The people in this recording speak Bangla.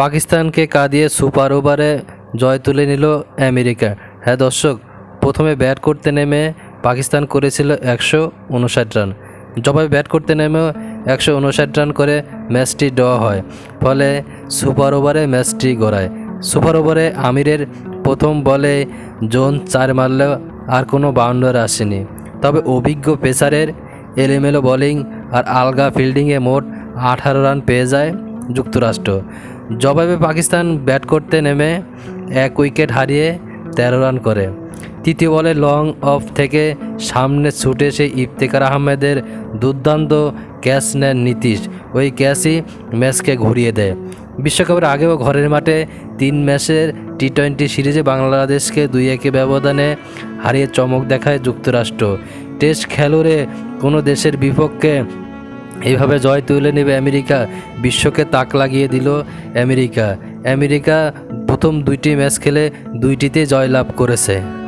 পাকিস্তানকে কাঁদিয়ে সুপার ওভারে জয় তুলে নিল আমেরিকা। হ্যাঁ দর্শক, প্রথমে ব্যাট করতে নেমে পাকিস্তান করেছিল একশো উনষাট রান। জবাবে ব্যাট করতে নেমেও একশো উনষাট রান করে ম্যাচটি ড্র হয়, ফলে সুপার ওভারে ম্যাচটি গড়ায়। সুপার ওভারে আমিরের প্রথম বলে জোন চার মারলেও আর কোনো বাউন্ডার আসেনি। তবে অভিজ্ঞ পেসারের এলোমেলো বোলিং আর আলগা ফিল্ডিংয়ে মোট আঠারো রান পেয়ে যায় যুক্তরাষ্ট্র। জবাবে পাকিস্তান ব্যাট করতে নেমে এক উইকেট হারিয়ে তেরো রান করে। তৃতীয় বলে লং অফ থেকে সামনে ছুটে এসে ইফতেখার আহমেদের দুর্দান্ত ক্যাচ নেন নীতিশ। ওই ক্যাচই ম্যাচকে ঘুরিয়ে দেয়। বিশ্বকাপের আগেও ঘরের মাঠে তিন ম্যাচের টি টোয়েন্টি সিরিজে বাংলাদেশকে দুই একে ব্যবধানে হারিয়ে চমক দেখায় যুক্তরাষ্ট্র। টেস্ট খেলুড়ে কোনো দেশের বিপক্ষে এইভাবে জয় তুলে নেবে আমেরিকা। বিশ্বকে তাক লাগিয়ে দিল আমেরিকা। আমেরিকা প্রথম দুইটি ম্যাচ খেলে দুইটিতে জয়লাভ করেছে।